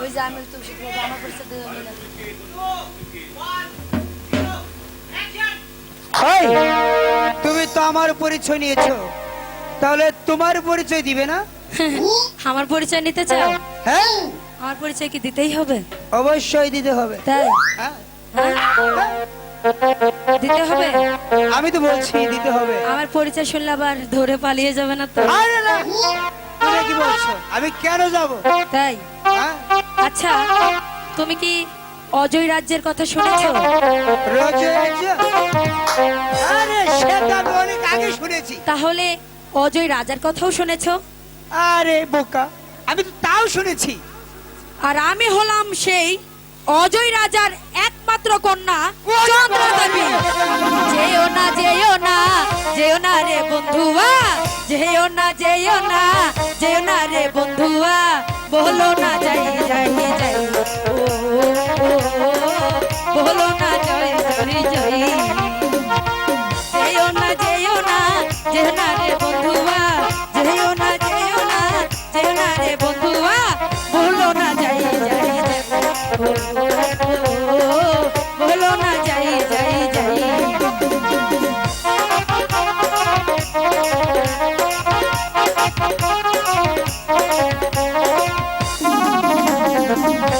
ওই যে আমি তুমি শিখব আমার পরিচয় দিয়ে নিলাম ওই, তুমি তো আমার পরিচয় নিয়েছো। তাহলে তোমার পরিচয় দিবে না? আমার পরিচয় নিতে চাও? হ্যাঁ? আমার পরিচয় কি দিতেই হবে? অবশ্যই দিতে হবে। তাই? হ্যাঁ? হ্যাঁ? দিতে হবে? আমি তো বলছি দিতে হবে। আমার পরিচয় শুনলে আবার ধরে পালিয়ে যাবে না তো। আরে না! তুমি কি বলছো? আমি কেন যাব? তাই? আচ্ছা তুমি কি অজয় রাজ্যের কথা শুনেছো? তাহলে অজয় রাজার কথাও শুনেছো? আরে বোকা আমি তো তাও শুনেছি। আর আমি হলাম সেই অজয় রাজার একমাত্র কন্যা চন্দ্রদেবী। যেও না যেও না যেও না রে বন্ধুয়া যেও না যেও না যেও না রে বন্ধুয়া বলো না যাই রে বন্ধুয়া বলো না যাই যাই বলো না যাই যাই যাই। যাই